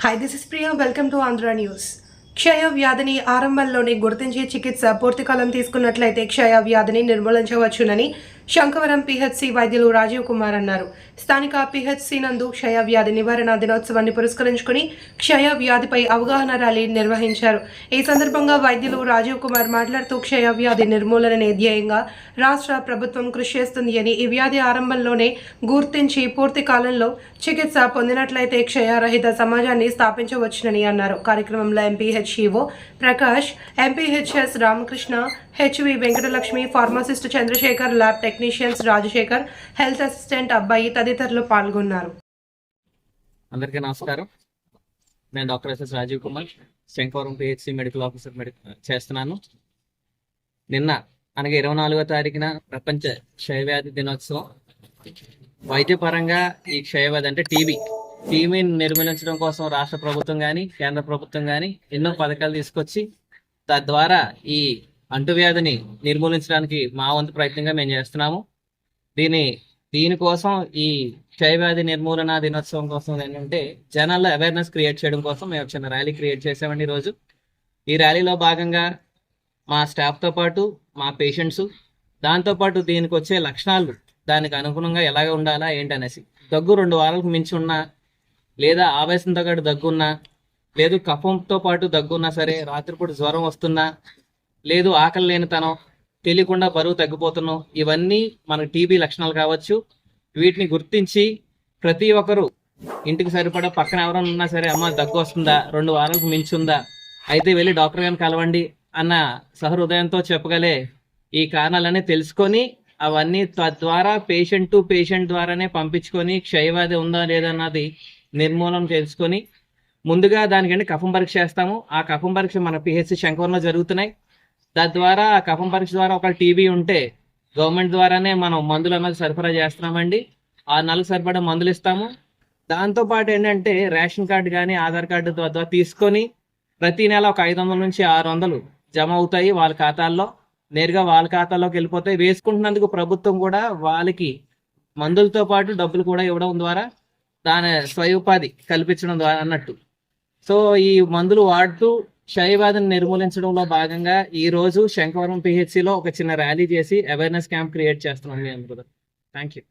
Hi this is Priya welcome to Andhra news క్షయ వ్యాధిని ఆరంభంలోనే గుర్తించి చికిత్స పూర్తికాలం తీసుకున్నట్లయితే క్షయ వ్యాధిని నిర్మూలించవచ్చునని శంకవరం పిహెచ్సి వైద్యులు రాజీవ్ కుమార్ అన్నారు. స్థానిక పిహెచ్సి నందు క్షయ వ్యాధి నివారణ దినోత్సవాన్ని పురస్కరించుకుని క్షయ వ్యాధిపై అవగాహన ర్యాలీ నిర్వహించారు. ఈ సందర్భంగా వైద్యులు రాజీవ్ కుమార్ మాట్లాడుతూ క్షయ వ్యాధి నిర్మూలననే ధ్యేయంగా రాష్ట్ర ప్రభుత్వం కృషి చేస్తుంది అని ఈ వ్యాధి ఆరంభంలోనే గుర్తించి పూర్తి కాలంలో చికిత్స పొందినట్లయితే క్షయరహిత సమాజాన్ని స్థాపించవచ్చునని అన్నారు. కార్యక్రమంలో MPHEO Prakash MPHS Ramakrishna HV Venkatalakshmi pharmacist Chandrasekhar lab technicians Rajasekhar health assistant అబ్బాయి తదితరులు పాల్గొన్నారు. అందరికీ నమస్కారం. నేను doctor SS Rajeev Kumar Sankavaram PHC medical officer medical చేస్తున్నాను. నిన్న అనగా ఇరవై నాలుగో తారీఖున ప్రపంచ క్షయవ్యాధి దినోత్సవం. వైద్యపరంగా ఈ క్షయవ్యాధి అంటే టీబీ. టీబీని నిర్మూలించడం కోసం రాష్ట్ర ప్రభుత్వం కానీ కేంద్ర ప్రభుత్వం కానీ ఎన్నో పథకాలు తీసుకొచ్చి తద్వారా ఈ అంటువ్యాధిని నిర్మూలించడానికి మా వంతు ప్రయత్నంగా మేము చేస్తున్నాము. దీని దీనికోసం ఈ క్షయవ్యాధి నిర్మూలన దినోత్సవం కోసం ఏంటంటే జనాల్లో అవేర్నెస్ క్రియేట్ చేయడం కోసం మేము చిన్న ర్యాలీ క్రియేట్ చేసామండి ఈరోజు. ఈ ర్యాలీలో భాగంగా మా స్టాఫ్తో పాటు మా పేషెంట్స్ దాంతోపాటు దీనికి వచ్చే లక్షణాలు దానికి అనుగుణంగా ఎలాగ ఉండాలా ఏంటనేసి. దగ్గు రెండు వారాలకు మించి ఉన్నా లేదా ఆవేశంతో పాటు దగ్గున్నా లేదు కఫంతో పాటు దగ్గున్నా సరే రాత్రిపూట జ్వరం వస్తున్నా లేదు ఆకలి లేనితనం తెలియకుండా బరువు తగ్గిపోతున్నాం ఇవన్నీ మనకు టీబీ లక్షణాలు కావచ్చు. వీటిని గుర్తించి ప్రతి ఒక్కరు ఇంటికి సరిపడా పక్కన ఎవరైనా ఉన్నా సరే అమ్మ దగ్గు వస్తుందా? రెండు వారాలకు మించి ఉందా అయితే వెళ్ళి డాక్టర్ గారిని కలవండి అన్న సహృదయంతో చెప్పగలే ఈ కారణాలన్నీ తెలుసుకొని అవన్నీ తద్వారా పేషెంట్ టు పేషెంట్ ద్వారానే పంపించుకొని క్షయవ్యాధి ఉందా లేదన్నది నిర్మూలన తెలుసుకొని ముందుగా దానికంటే కఫం పరీక్ష చేస్తాము. ఆ కఫం పరీక్ష మన పిహెచ్సి శంకవరంలో జరుగుతున్నాయి. తద్వారా కఫం పరీక్ష ద్వారా ఒక టీబీ ఉంటే గవర్నమెంట్ ద్వారానే మనం మందులు అనేది సరఫరా చేస్తున్నామండి. ఆ నెలకు సరిపడా మందులు ఇస్తాము. దాంతో పాటు ఏంటంటే రేషన్ కార్డు కానీ ఆధార్ కార్డు ద్వారా తీసుకొని ప్రతి నెల ఒక ఐదు వందల నుంచి ఆరు వందలు జమ అవుతాయి వాళ్ళ ఖాతాల్లో. నేరుగా వాళ్ళ ఖాతాలోకి వెళ్ళిపోతాయి. వేసుకుంటున్నందుకు ప్రభుత్వం కూడా వాళ్ళకి మందులతో పాటు డబ్బులు కూడా ఇవ్వడం ద్వారా దాని స్వయోపాధి కల్పించడం ద్వారా అన్నట్టు. సో ఈ మందులు వాడుతూ క్షయవ్యాధిని నిర్మూలించడంలో భాగంగా ఈ రోజు శంకవరం పిహెచ్సిలో ఒక చిన్న ర్యాలీ చేసి అవేర్నెస్ క్యాంప్ క్రియేట్ చేస్తున్నాం మీ అందరూ థ్యాంక్ యూ